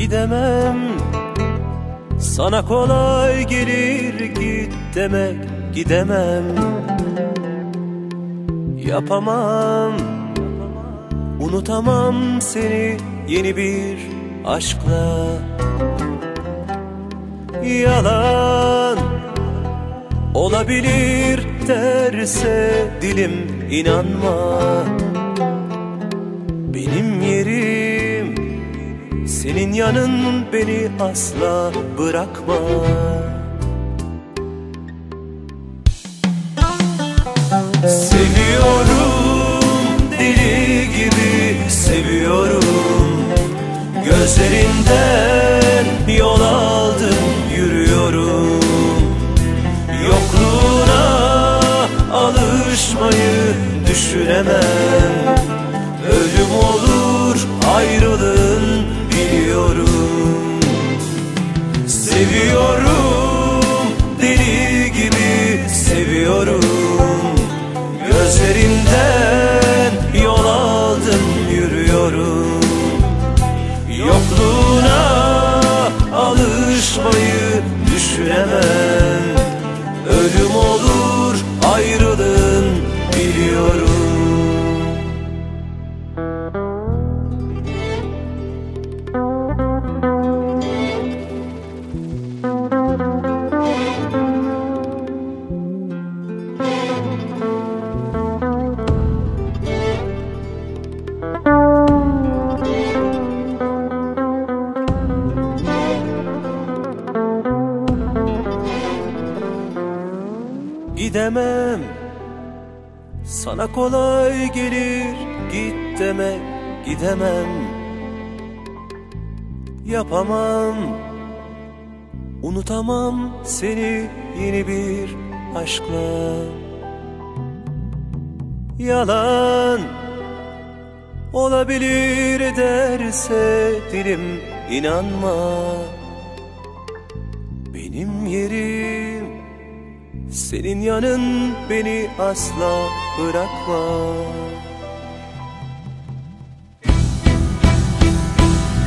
gidemem. Sana kolay gelir git demek gidemem. Yapamam Unutamam seni yeni bir aşkla. Yalan Olabilir derse dilim inanma senin yanın beni asla bırakma. Seviyorum deli gibi seviyorum. Gözlerinden yol aldım yürüyorum. Yokluğuna alışmayı düşünemem Seviyorum deli gibi seviyorum. Gözlerinden yol aldım yürüyorum. Yokluğuna alışmayı düşünemem Gidemem. Sana kolay gelir Git demek gidemem. Yapamam Unutamam seni yeni bir aşkla. Yalan Olabilir derse dilim inanma. Benim yerim senin yanın beni asla bırakma.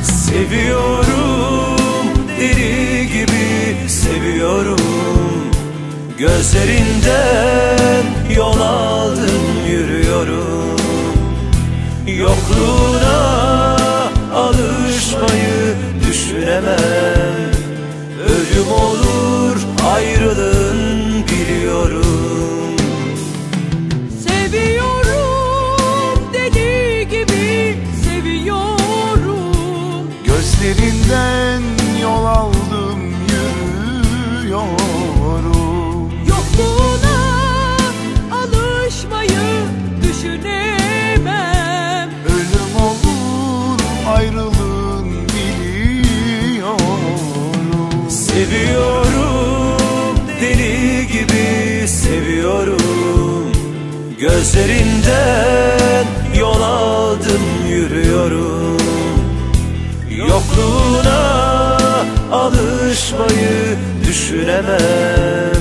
Seviyorum deli gibi seviyorum. Gözlerinden yol aldım yürüyorum. Yokluğuna alışmayı düşünemem Gözlerinden yol aldım yürüyorum. Yokluğuna alışmayı düşünemem. Ölüm olur ayrılığın biliyorum. Seviyorum deli gibi seviyorum. Gözlerinden yol aldım Yokluğuna alışmayı düşünemem